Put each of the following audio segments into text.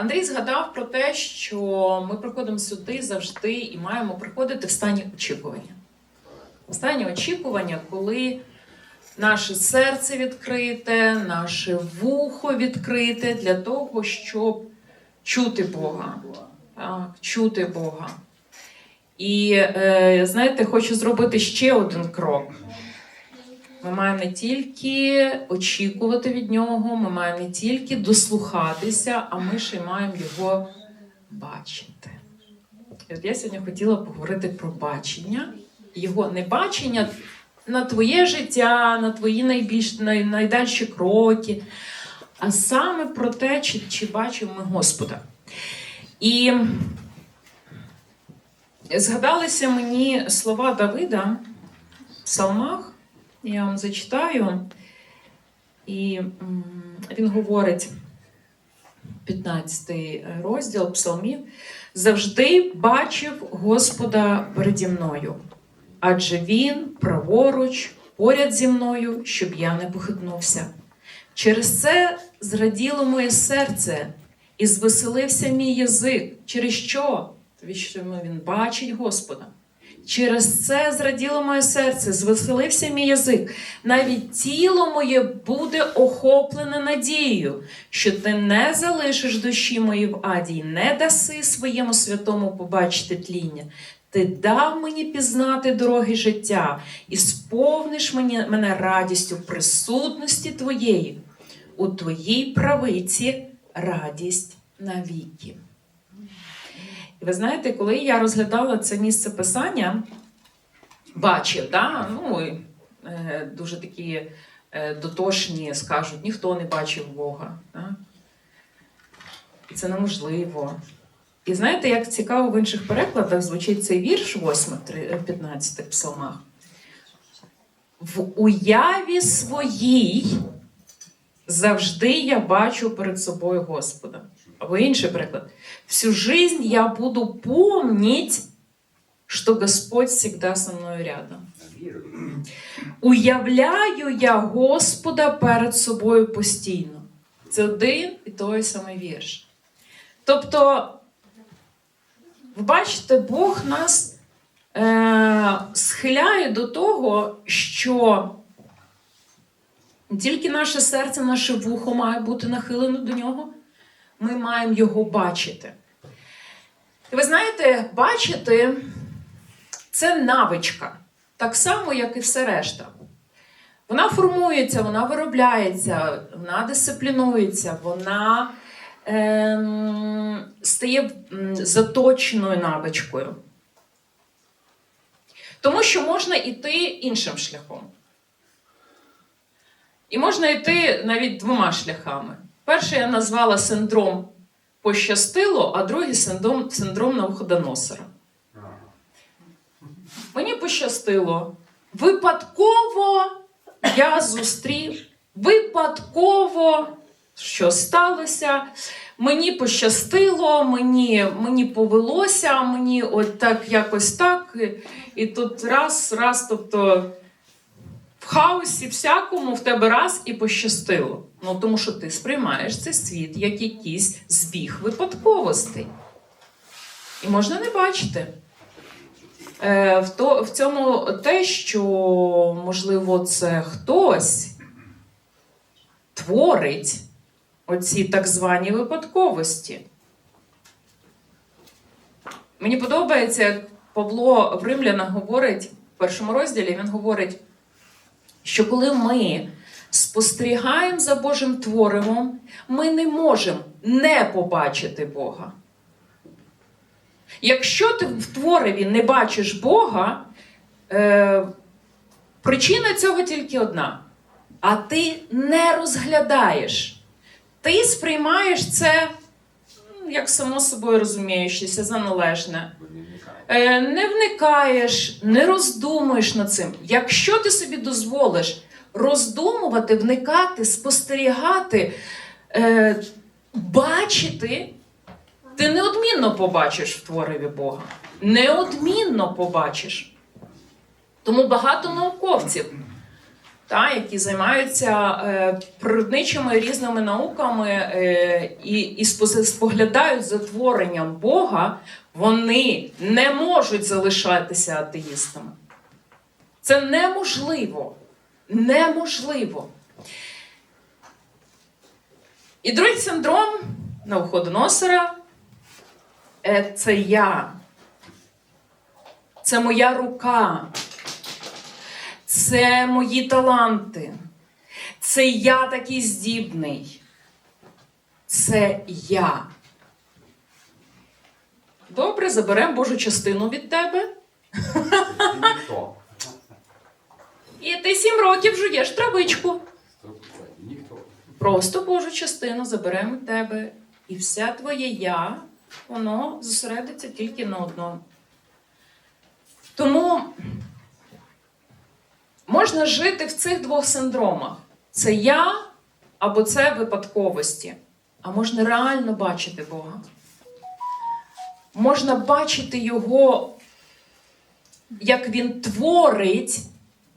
Андрій згадав про те, що ми приходимо сюди завжди і маємо приходити в стані очікування. В стані очікування, коли наше серце відкрите, наше вухо відкрите для того, щоб чути Бога. Так, чути Бога. І е, знаєте, хочу зробити ще один крок. Ми маємо не тільки очікувати від нього, ми маємо не тільки дослухатися, а ми ще й маємо його бачити. І от я сьогодні хотіла поговорити про бачення, його не бачення на твоє життя, на твої найбільш най, найдальші кроки, а саме про те, чи, чи бачимо ми Господа. І згадалися мені слова Давида в псалмах. Я вам зачитаю. І він говорить, 15 розділ псалмів, завжди бачив Господа переді мною, адже він праворуч, поряд зі мною, щоб я не похитнувся. Через це зраділо моє серце і звеселився мій язик. Через що? Тому що він бачить Господа. Через це зраділо моє серце, звеселився мій язик. Навіть тіло моє буде охоплене надією, що ти не залишиш душі мої в аді, й не даси своєму святому побачити тління. Ти дав мені пізнати дороги життя і сповниш мені, мене радістю присутності твоєї. У твоїй правиці радість навіки. І ви знаєте, коли я розглядала це місце писання, бачив, да? ну, е, дуже такі е, дотошні скажуть, ніхто не бачив Бога. Да? І це неможливо. І знаєте, як цікаво в інших перекладах звучить цей вірш 8, 15 псалмах. В уяві своїй завжди я бачу перед собою Господа. Або інший приклад. Всю жизнь я буду помнить, что Господь всегда со мною рядом. Уявляю я Господа перед собою постійно. Це один і той самий вірш. Тобто, ви бачите, Бог нас е, схиляє до того, що не тільки наше серце, наше вухо має бути нахилено до нього ми маємо його бачити. І ви знаєте, бачити це навичка, так само, як і все решта. Вона формується, вона виробляється, вона дисциплінується, вона ем, стає заточеною навичкою. Тому що можна йти іншим шляхом. І можна йти навіть двома шляхами. Перший я назвала синдром пощастило, а другий синдром, синдром Навуходоносора. Мені пощастило. Випадково я зустрів, випадково, що сталося. Мені пощастило, мені, мені повелося, мені от так якось так. І, тут раз, раз, тобто хаосі всякому в тебе раз і пощастило. Ну тому що ти сприймаєш цей світ як якийсь збіг випадковостей. І можна не бачити. Е, в, то, в цьому те, що, можливо, це хтось творить оці так звані випадковості. Мені подобається, як Павло в Римлянах говорить в першому розділі, він говорить, що коли ми спостерігаємо за Божим творивом, ми не можемо не побачити Бога. Якщо ти в твориві не бачиш Бога, е, причина цього тільки одна. А ти не розглядаєш. Ти сприймаєш це, як само собою розуміючися, за належне. Е, не вникаєш, не роздумуєш над цим. Якщо ти собі дозволиш роздумувати, вникати, спостерігати, е, бачити, ти неодмінно побачиш в твориві Бога. Неодмінно побачиш. Тому багато науковців та, які займаються е, природничими різними науками е, і, і споглядають за творенням Бога, вони не можуть залишатися атеїстами. Це неможливо. Неможливо. І другий синдром Навуходоносора е, це я. Це моя рука. Це мої таланти. Це я такий здібний. Це я. Добре, заберемо Божу частину від тебе. Ніхто. І ти сім років жуєш травичку. Ніхто. Просто Божу частину заберемо від тебе. І все твоє я, воно зосередиться тільки на одному. Тому можна жити в цих двох синдромах: це я або це випадковості. А можна реально бачити Бога. Можна бачити Його, як Він творить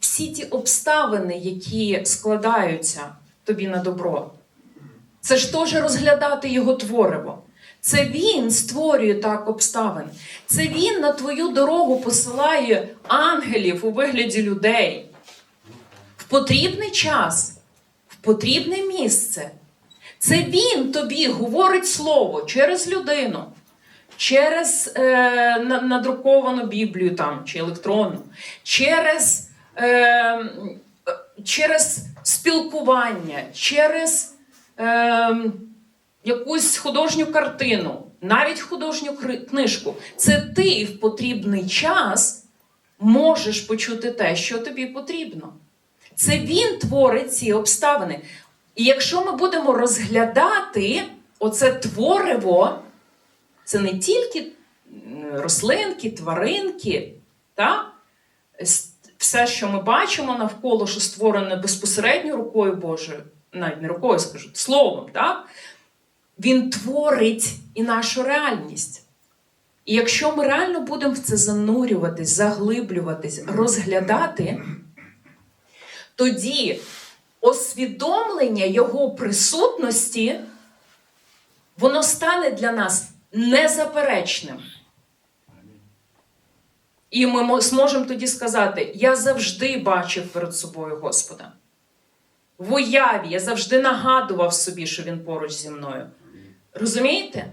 всі ті обставини, які складаються тобі на добро. Це ж теж розглядати його твориво. Це він створює так обставини. Це він на твою дорогу посилає ангелів у вигляді людей потрібний час, в потрібне місце. Це він тобі говорить слово через людину, через е, надруковану Біблію там, чи електронну, через, е, через спілкування, через е, якусь художню картину, навіть художню книжку. Це ти в потрібний час можеш почути те, що тобі потрібно. Це він творить ці обставини. І якщо ми будемо розглядати оце твориво, це не тільки рослинки, тваринки, та? Все, що ми бачимо навколо, що створене безпосередньо рукою Божою, навіть не рукою скажу, словом, так? він творить і нашу реальність. І якщо ми реально будемо в це занурюватись, заглиблюватись, розглядати, тоді освідомлення його присутності, воно стане для нас незаперечним. І ми зможемо тоді сказати: я завжди бачив перед собою Господа. В уяві я завжди нагадував собі, що він поруч зі мною. Розумієте?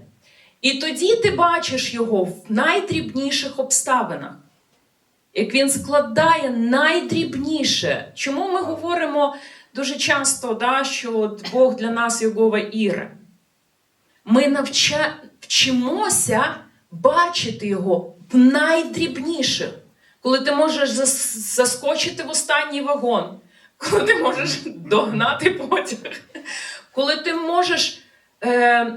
І тоді ти бачиш його в найдрібніших обставинах. Як він складає найдрібніше. Чому ми говоримо дуже часто, да, що Бог для нас Йогова Іре? Ми навча... вчимося бачити його в найдрібніших. Коли ти можеш зас- заскочити в останній вагон, коли ти можеш догнати потяг, коли ти можеш е,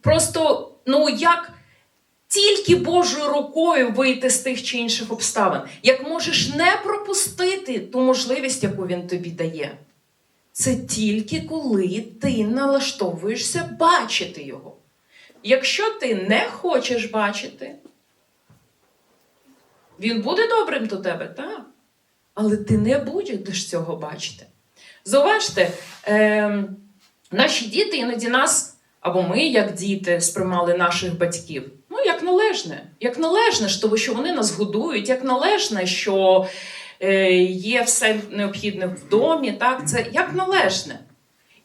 просто, ну як тільки Божою рукою вийти з тих чи інших обставин, як можеш не пропустити ту можливість, яку він тобі дає. Це тільки коли ти налаштовуєшся бачити його. Якщо ти не хочеш бачити, він буде добрим до тебе, так? Але ти не будеш цього бачити. Зауважте, е, наші діти іноді нас, або ми, як діти, сприймали наших батьків. Як належне. Як належне, що що вони нас годують, як належне, що е, є все необхідне в домі. Так? Це як належне.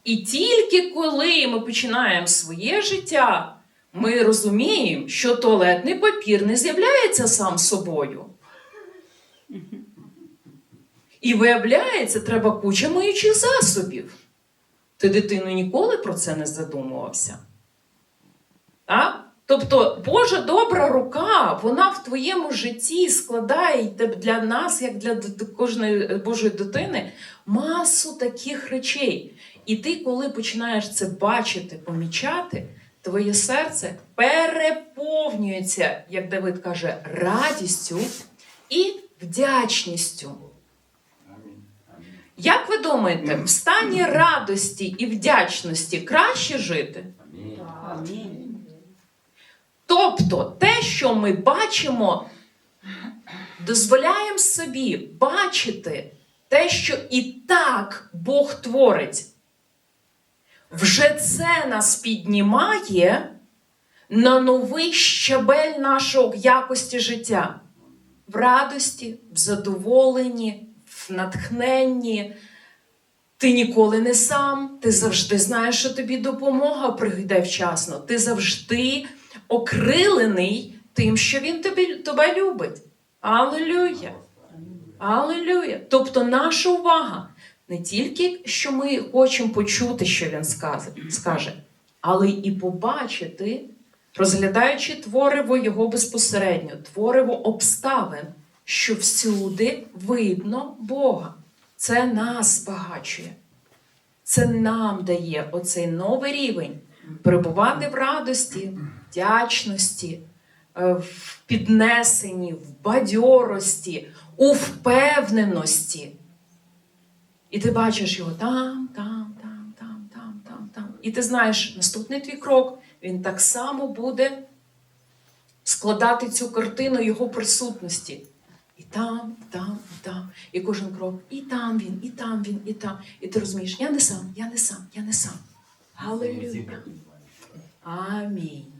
І тільки коли ми починаємо своє життя, ми розуміємо, що туалетний папір не з'являється сам собою. І виявляється, треба куча миючих засобів. Ти дитину ніколи про це не задумувався. Так? Тобто Божа добра рука, вона в твоєму житті складає для нас, як для кожної Божої дитини, масу таких речей. І ти, коли починаєш це бачити, помічати, твоє серце переповнюється, як Давид каже, радістю і вдячністю. Як ви думаєте, в стані радості і вдячності краще жити? Амінь. Тобто, те, що ми бачимо, дозволяємо собі бачити те, що і так Бог творить, вже це нас піднімає на новий щабель нашого якості життя. В радості, в задоволенні, в натхненні. Ти ніколи не сам, ти завжди знаєш, що тобі допомога прийде вчасно. Ти завжди окрилений тим, що він тобі, тебе любить. Алелюя! Алелюя! Тобто наша увага не тільки, що ми хочемо почути, що він скаже, але і побачити, розглядаючи твориво його безпосередньо, твориво обставин, що всюди видно Бога. Це нас збагачує. Це нам дає оцей новий рівень перебувати в радості, вдячності, е, в піднесенні, в бадьорості, у впевненості. І ти бачиш його там, там, там, там, там, там, там. І ти знаєш, наступний твій крок, він так само буде складати цю картину його присутності. І там, і там, і там. І кожен крок, і там він, і там він, і там. І ти розумієш, я не сам, я не сам, я не сам. Галилюя. Амінь.